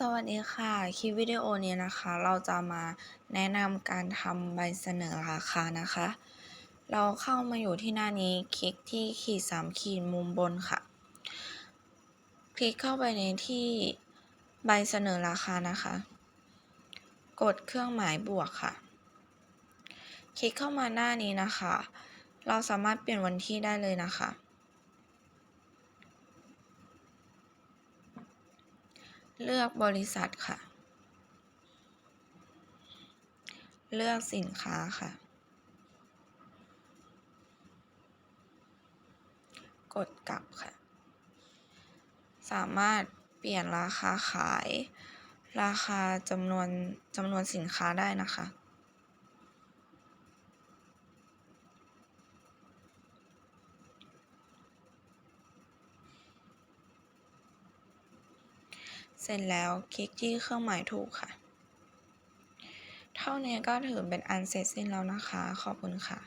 สวัสดีค่ะ คลิปวิดีโอนี้นะคะ เราจะมาแนะนำการทำใบเสนอราคานะคะ เราเข้ามาอยู่ที่หน้านี้คลิกที่ขีดสามขีดมุมบนค่ะ คลิกเข้าไปในที่ใบเสนอราคานะคะ กดเครื่องหมายบวกค่ะ คลิกเข้ามาหน้านี้นะคะ เราสามารถเปลี่ยนวันที่ได้เลยนะคะ เลือกบริษัทค่ะ เลือกสินค้าค่ะ กดกลับค่ะ สามารถเปลี่ยนราคาขาย ราคาจำนวนจำนวนสินค้าได้นะคะ เสร็จแล้วคลิกที่เครื่องหมายถูกค่ะ เท่านี้ก็ถือเป็นอันเสร็จสิ้นแล้วนะคะ ขอบคุณค่ะ